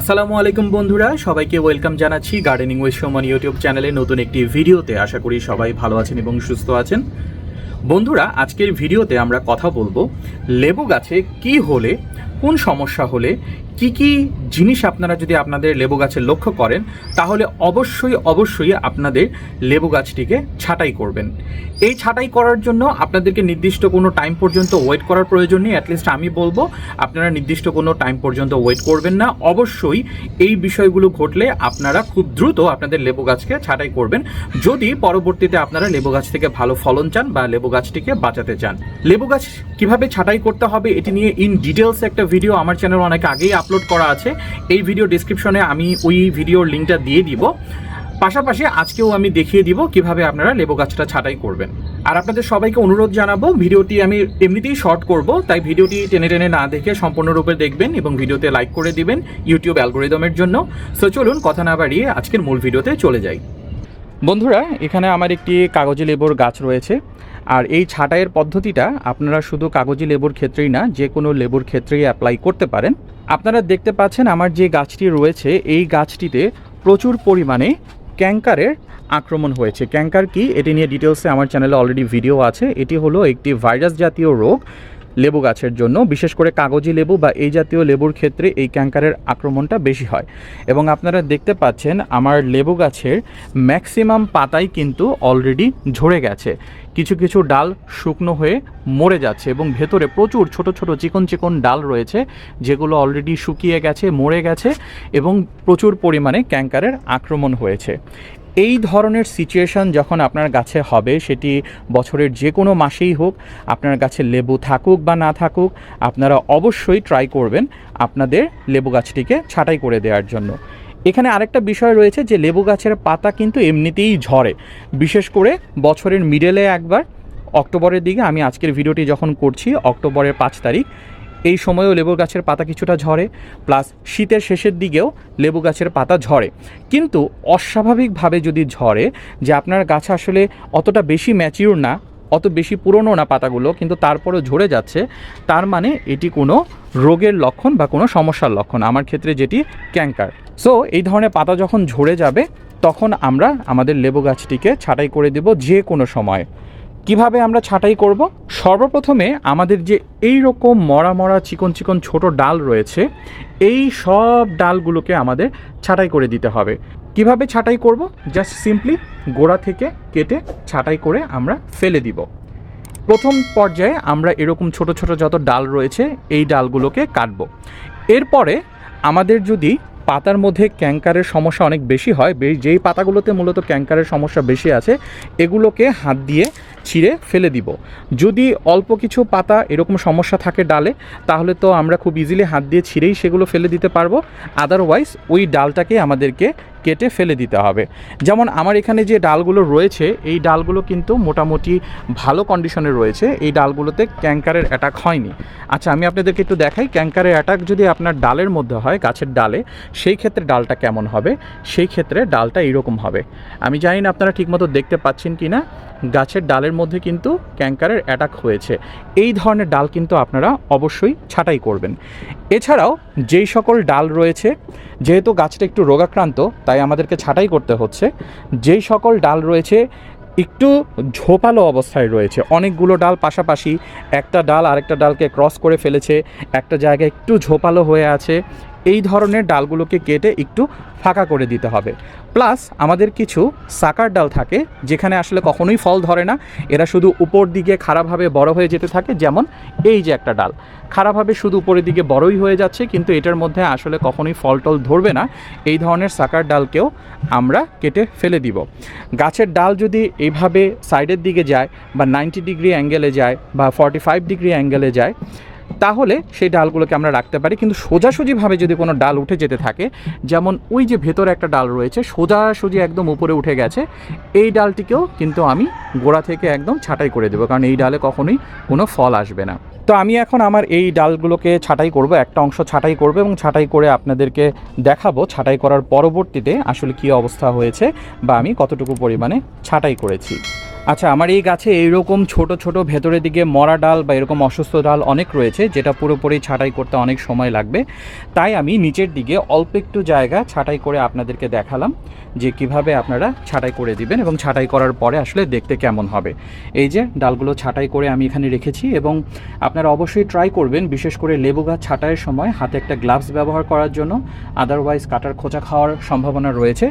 আসসালামু আলাইকুম বন্ধুরা, সবাইকে ওয়েলকাম জানাচ্ছি গার্ডেনিং উইথ সমান ইউটিউব চ্যানেলে নতুন একটি ভিডিওতে। আশা করি সবাই ভালো আছেন এবং সুস্থ আছেন। বন্ধুরা, আজকের ভিডিওতে আমরা কথা বলব লেবু গাছে কি হলে কোন সমস্যা হলে কি কি জিনিস আপনারা যদি আপনাদের লেবু গাছে লক্ষ্য করেন, তাহলে অবশ্যই অবশ্যই আপনাদের লেবু গাছটিকে ছাঁটাই করবেন। এই ছাঁটাই করার জন্য আপনাদেরকে নির্দিষ্ট কোনো টাইম পর্যন্ত ওয়েট করার প্রয়োজন নেই অ্যাটলিস্ট আমি বলব, আপনারা নির্দিষ্ট কোনো টাইম পর্যন্ত ওয়েট করবেন না। অবশ্যই এই বিষয়গুলো ঘটলে আপনারা খুব দ্রুত আপনাদের লেবু গাছকে ছাঁটাই করবেন। যদি পরবর্তীতে আপনারা লেবু গাছ থেকে ভালো ফলন চান বা লেবু গাছটিকে বাঁচাতে চান। লেবু গাছ কীভাবে ছাঁটাই করতে হবে, এটি নিয়ে ইন ডিটেলস একটা ভিডিও আমার চ্যানেল অনেক আগেই আপলোড করা আছে, এই ভিডিও ডিসক্রিপশনে আমি ওই ভিডিওর লিঙ্কটা দিয়ে দিব। পাশাপাশি আজকেও আমি দেখিয়ে দিব কীভাবে আপনারা লেবু গাছটা ছাঁটাই করবেন। আর আপনাদের সবাইকে অনুরোধ জানাব, ভিডিওটি আমি এমনিতেই শর্ট করব, তাই ভিডিওটি টেনে টেনে না দেখে সম্পূর্ণরূপে দেখবেন এবং ভিডিওতে লাইক করে দিবেন ইউটিউব অ্যালগোরিদমের জন্য। সো চলুন কথা না বাড়িয়ে আজকের মূল ভিডিওতে চলে যাই। বন্ধুরা, এখানে আমার একটি কাগজি লেবুর গাছ রয়েছে। আর এই ছাঁটাইয়ের পদ্ধতিটা আপনারা শুধু কাগজি লেবুর ক্ষেত্রেই না, যে কোনো লেবুর ক্ষেত্রেই অ্যাপ্লাই করতে পারেন। আপনারা দেখতে পাচ্ছেন আমার যে গাছটি রয়েছে, এই গাছটিতে প্রচুর পরিমাণে ক্যাঙ্কারের আক্রমণ হয়েছে। ক্যাঙ্কার কি? এটি নিয়ে ডিটেলসে আমার চ্যানেলে অলরেডি ভিডিও আছে। এটি হলো একটি ভাইরাস জাতীয় রোগ। লেবু গাছের জন্য, বিশেষ করে কাগজি লেবু বা এই জাতীয় লেবুর ক্ষেত্রে এই ক্যাঙ্কারের আক্রমণটা বেশি হয়। এবং আপনারা দেখতে পাচ্ছেন, আমার লেবু গাছের ম্যাক্সিমাম পাতাই কিন্তু অলরেডি ঝরে গেছে। কিছু কিছু ডাল শুকনো হয়ে মরে যাচ্ছে এবং ভেতরে প্রচুর ছোট ছোট চিকন চিকন ডাল রয়েছে, যেগুলো অলরেডি শুকিয়ে গেছে, মরে গেছে এবং প্রচুর পরিমাণে ক্যাঙ্কারের আক্রমণ হয়েছে। এই ধরনের সিচুয়েশন যখন আপনার গাছে হবে, সেটি বছরের যে কোনো মাসেই হোক, আপনার গাছে লেবু থাকুক বা না থাকুক, আপনারা অবশ্যই ট্রাই করবেন আপনাদের লেবু গাছটিকে ছাঁটাই করে দেওয়ার জন্য। এখানে আরেকটা বিষয় রয়েছে যে, লেবু গাছের পাতা কিন্তু এমনিতেই ঝরে। বিশেষ করে বছরের মিডলে একবার, অক্টোবরের দিকে আমি আজকের ভিডিওটি যখন করছি, অক্টোবরের পাঁচ তারিখ এই সময়েও লেবু গাছের পাতা কিছুটা ঝরে, প্লাস শীতের শেষের দিকেও লেবু গাছের পাতা ঝরে। কিন্তু অস্বাভাবিকভাবে যদি ঝরে, যে আপনার গাছ আসলে অতটা বেশি ম্যাচিউর না, অত বেশি পুরনো না পাতাগুলো, কিন্তু তারপরেও ঝরে যাচ্ছে, তার মানে এটি কোনো রোগের লক্ষণ বা কোনো সমস্যার লক্ষণ। আমার ক্ষেত্রে যেটি ক্যাঙ্কার সো এই ধরনের পাতা যখন ঝরে যাবে, তখন আমরা আমাদের লেবু গাছটিকে ছাঁটাই করে দেব যে কোনো সময়। কীভাবে আমরা ছাঁটাই করব? সর্বপ্রথমে আমাদের যে এই রকম মরা মরা চিকন চিকন ছোট ডাল রয়েছে, এই সব ডালগুলোকে আমাদের ছাঁটাই করে দিতে হবে। কীভাবে ছাঁটাই করব? জাস্ট সিম্পলি গোড়া থেকে কেটে ছাঁটাই করে আমরা ফেলে দিব। প্রথম পর্যায়ে আমরা এরকম ছোট ছোট যত ডাল রয়েছে, এই ডালগুলোকে কাটব। এরপরে আমাদের যদি পাতার মধ্যে ক্যাঙ্কারের সমস্যা অনেক বেশি হয় যেই পাতাগুলোতে মূলত ক্যাঙ্কারের সমস্যা বেশি আছে, এগুলোকে হাত দিয়ে ছিঁড়ে ফেলে দিব। যদি অল্প কিছু পাতা এরকম সমস্যা থাকে ডালে, তাহলে তো আমরা খুব ইজিলি হাত দিয়ে ছিঁড়েই সেগুলো ফেলে দিতে পারব। আদারওয়াইজ ওই ডালটাকে আমাদেরকে কেটে ফেলে দিতে হবে। যেমন আমার এখানে যে ডালগুলো রয়েছে, এই ডালগুলো কিন্তু মোটামুটি ভালো কন্ডিশনে রয়েছে। এই ডালগুলোতে ক্যাঙ্কারের অ্যাটাক হয়নি। আচ্ছা আমি আপনাদেরকে একটু দেখাই। ক্যাঙ্কারের অ্যাটাক যদি আপনার ডালের মধ্যে হয়, গাছের ডালে, সেই ক্ষেত্রে ডালটা কেমন হবে? সেই ক্ষেত্রে ডালটা এইরকম হবে। আমি জানি না আপনারা ঠিকমতো দেখতে পাচ্ছেন কি না গাছের ডালের মধ্যে কিন্তু ক্যাঙ্কারের অ্যাটাক হয়েছে। এই ধরনের ডাল কিন্তু আপনারা অবশ্যই ছাঁটাই করবেন। এছাড়াও যেই সকল ডাল রয়েছে, যেহেতু গাছটা একটু রোগাক্রান্ত, তাই আমাদেরকে ছাঁটাই করতে হচ্ছে, যেই সকল ডাল রয়েছে একটু ঝোপালো অবস্থায় রয়েছে। অনেকগুলো ডাল পাশাপাশি একটা ডাল আরেকটা ডালকে ক্রস করে ফেলেছে, একটা জায়গায় একটু ঝোপালো হয়ে আছে এই ধরনের ডালগুলোকে কেটে একটু ফাঁকা করে দিতে হবে। প্লাস আমাদের কিছু সাকার ডাল থাকে, যেখানে আসলে কখনোই ফল ধরে না। এরা শুধু উপর দিকে খারাপভাবে বড় হয়ে যেতে থাকে, যেমন এই যে একটা ডাল। খারাপভাবে শুধু উপরের দিকে বড়ই হয়ে যাচ্ছে, কিন্তু এটার মধ্যে আসলে কখনোই ফল টল ধরবে না। এই ধরনের সাকার ডালকেও আমরা কেটে ফেলে দিব। গাছের ডাল যদি এইভাবে সাইডের দিকে যায় বা নাইনটি ডিগ্রি অ্যাঙ্গেলে যায় বা ফর্টি ফাইভ ডিগ্রি অ্যাঙ্গেলে যায় তাহলে সেই ডালগুলোকে আমরা রাখতে পারি। কিন্তু সোজাসুজিভাবে যদি কোনো ডাল উঠে যেতে থাকে, যেমন ওই যে ভেতরে একটা ডাল রয়েছে, সোজাসুজি একদম উপরে উঠে গেছে, এই ডালটিকেও কিন্তু আমি গোড়া থেকে একদম ছাঁটাই করে দেবো, কারণ এই ডালে কখনোই কোনো ফল আসবে না। তো আমি এখন আমার এই ডালগুলোকে ছাঁটাই করব, একটা অংশ ছাঁটাই করব এবং ছাঁটাই করে আপনাদেরকে দেখাবো, ছাঁটাই করার পরবর্তীতে আসলে কী অবস্থা হয়েছে বা আমি কতটুকু পরিমাণে ছাঁটাই করেছি। আচ্ছা আমার এই গাছে এইরকম ছোট ছোট ভেতরের দিকে মরা ডাল বা এরকম অসুস্থ ডাল অনেক রয়েছে, যেটা পুরোপুরি ছাঁটাই করতে অনেক সময় লাগবে। তাই আমি নিচের দিকে অল্প একটু জায়গা ছাঁটাই করে আপনাদেরকে দেখালাম যে কীভাবে আপনারা ছাঁটাই করে দিবেন এবং ছাঁটাই করার পরে আসলে দেখতে কেমন হবে। এই যে ডালগুলো ছাঁটাই করে আমি এখানে রেখেছি এবং আপনারা অবশ্যই ট্রাই করবেন, বিশেষ করে লেবু গাছ ছাঁটাইয়ের সময় হাতে একটা গ্লাভস ব্যবহার করার জন্য আদারওয়াইজ কাটার খোঁচা খাওয়ার সম্ভাবনা রয়েছে।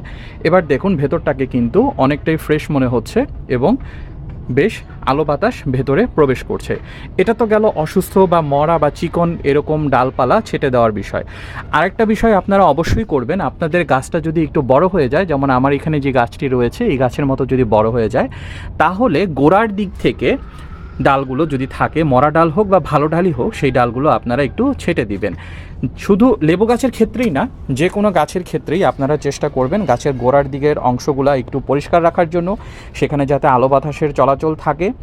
এবার দেখুন ভেতরটাকে কিন্তু অনেকটাই ফ্রেশ মনে হচ্ছে এবং বেশ, আলো বাতাস ভেতরে প্রবেশ করছে। এটা তো গেল অসুস্থ বা মরা বা চিকন এরকম ডালপালা ছেটে দেওয়ার বিষয়। আরেকটা বিষয় আপনারা অবশ্যই করবেন, আপনাদের গাছটা যদি একটু বড় হয়ে যায়, যেমন আমার এখানে যে গাছটি রয়েছে, এই গাছের মতো যদি বড় হয়ে যায়, তাহলে গোড়ার দিক থেকে ডালগুলো যদি থাকে, মরা ডাল হোক বা ভালো ডালই হোক, সেই ডালগুলো আপনারা একটু ছেটে দিবেন। শুধু লেবু গাছের ক্ষেত্রেই না, যে কোনো গাছের ক্ষেত্রেই আপনারা চেষ্টা করবেন গাছের গোড়ার দিকের অংশগুলো একটু পরিষ্কার রাখার জন্য, সেখানে যাতে আলো বাতাসের চলাচল থাকে।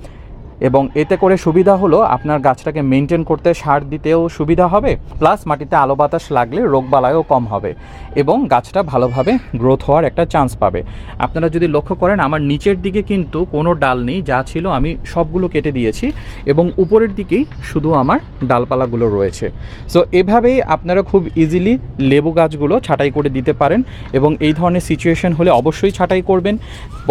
এবং এতে করে সুবিধা হলো আপনার গাছটাকে মেনটেন করতে সার দিতেও সুবিধা হবে প্লাস মাটিতে আলো বাতাস লাগলে রোগবালাইও কম হবে এবং গাছটা ভালোভাবে গ্রোথ হওয়ার একটা চান্স পাবে। আপনারা যদি লক্ষ্য করেন, আমার নিচের দিকে কিন্তু কোনো ডাল নেই, যা ছিল আমি সবগুলো কেটে দিয়েছি এবং উপরের দিকেই শুধু আমার ডালপালাগুলো রয়েছে। সো এভাবেই আপনারা খুব ইজিলি লেবু গাছগুলো ছাঁটাই করে দিতে পারেন এবং এই ধরনের সিচুয়েশন হলে অবশ্যই ছাঁটাই করবেন।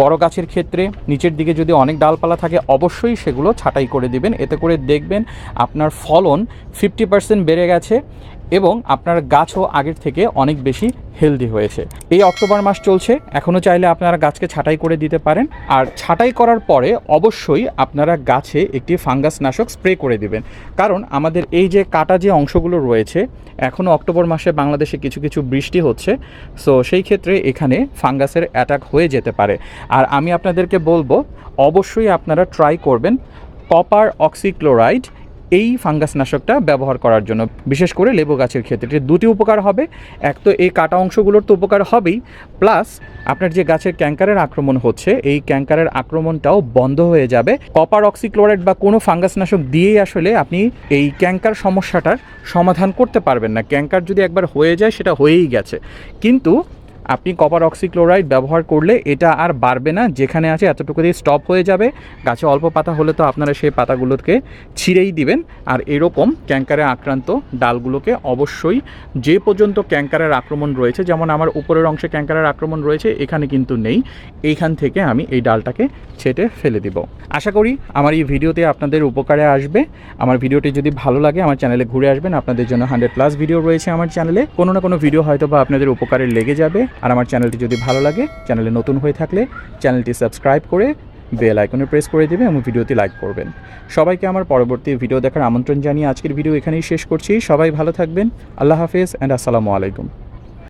বড় গাছের ক্ষেত্রে নিচের দিকে যদি অনেক ডালপালা থাকে, অবশ্যই সেগুলো ছাঁটাই করে দিবেন। এতে করে দেখবেন আপনার ফলন ফিফটি পার্সেন্ট বেড়ে গেছে। এবং আপনার গাছও আগের থেকে অনেক বেশি হেলদি হয়েছে। এই অক্টোবর মাস চলছে এখনও চাইলে আপনারা গাছকে ছাঁটাই করে দিতে পারেন। আর ছাঁটাই করার পরে অবশ্যই আপনারা গাছে একটি ফাঙ্গাস নাশক স্প্রে করে দিবেন। কারণ আমাদের এই যে কাটা যে অংশগুলো রয়েছে এখনও অক্টোবর মাসে বাংলাদেশে কিছু কিছু বৃষ্টি হচ্ছে, সো সেই ক্ষেত্রে এখানে ফাঙ্গাসের অ্যাটাক হয়ে যেতে পারে। আর আমি আপনাদেরকে বলব, অবশ্যই আপনারা ট্রাই করবেন। কপার অক্সিক্লোরাইড এই ফাঙ্গাস নাশকটা ব্যবহার করার জন্য, বিশেষ করে লেবু গাছের ক্ষেত্রে। দুটি উপকার হবে, এক তো এই কাটা অংশগুলোর তো উপকার হবেই, প্লাস আপনার যে গাছের ক্যাঙ্কারের আক্রমণ হচ্ছে, এই ক্যাঙ্কারের আক্রমণটাও বন্ধ হয়ে যাবে। কপার অক্সিক্লোরাইড বা কোনো ফাঙ্গাস নাশক দিয়েই আসলে আপনি এই ক্যাঙ্কার সমস্যাটার সমাধান করতে পারবেন না। ক্যাঙ্কার যদি একবার হয়ে যায়, সেটা হয়েই গেছে। কিন্তু আপনি কপার অক্সিক্লোরাইড ব্যবহার করলে এটা আর বাড়বে না, যেখানে আছে এতটুকু দিয়ে স্টপ হয়ে যাবে। গাছে অল্প পাতা হলে তো আপনারা সেই পাতাগুলোকে ছিঁড়েই দিবেন। আর এরকম ক্যাঙ্কারে আক্রান্ত ডালগুলোকে অবশ্যই যে পর্যন্ত ক্যাঙ্কারের আক্রমণ রয়েছে, যেমন আমার উপরের অংশে ক্যাঙ্কারের আক্রমণ রয়েছে, এখানে কিন্তু নেই। এইখান থেকে আমি এই ডালটাকে ছেটে ফেলে দিব। আশা করি আমার এই ভিডিওতে আপনাদের উপকারে আসবে। আমার ভিডিওটি যদি ভালো লাগে, আমার চ্যানেলে ঘুরে আসবেন। আপনাদের জন্য হান্ড্রেড প্লাস ভিডিও রয়েছে আমার চ্যানেলে। কোনো না কোনো ভিডিও হয়তো বা আপনাদের উপকারে লেগে যাবে। আর আমার চ্যানেলটি যদি ভালো লাগে, চ্যানেলে নতুন হয়ে থাকলে চ্যানেলটি সাবস্ক্রাইব করে বেল আইকনে প্রেস করে দেবে এবং ভিডিওটি লাইক করবেন। সবাইকে আমার পরবর্তী ভিডিও দেখার আমন্ত্রণ জানিয়ে আজকের ভিডিও এখানেই শেষ করছি। সবাই ভালো থাকবেন। আল্লাহ হাফেজ অ্যান্ড আসসালামু আলাইকুম।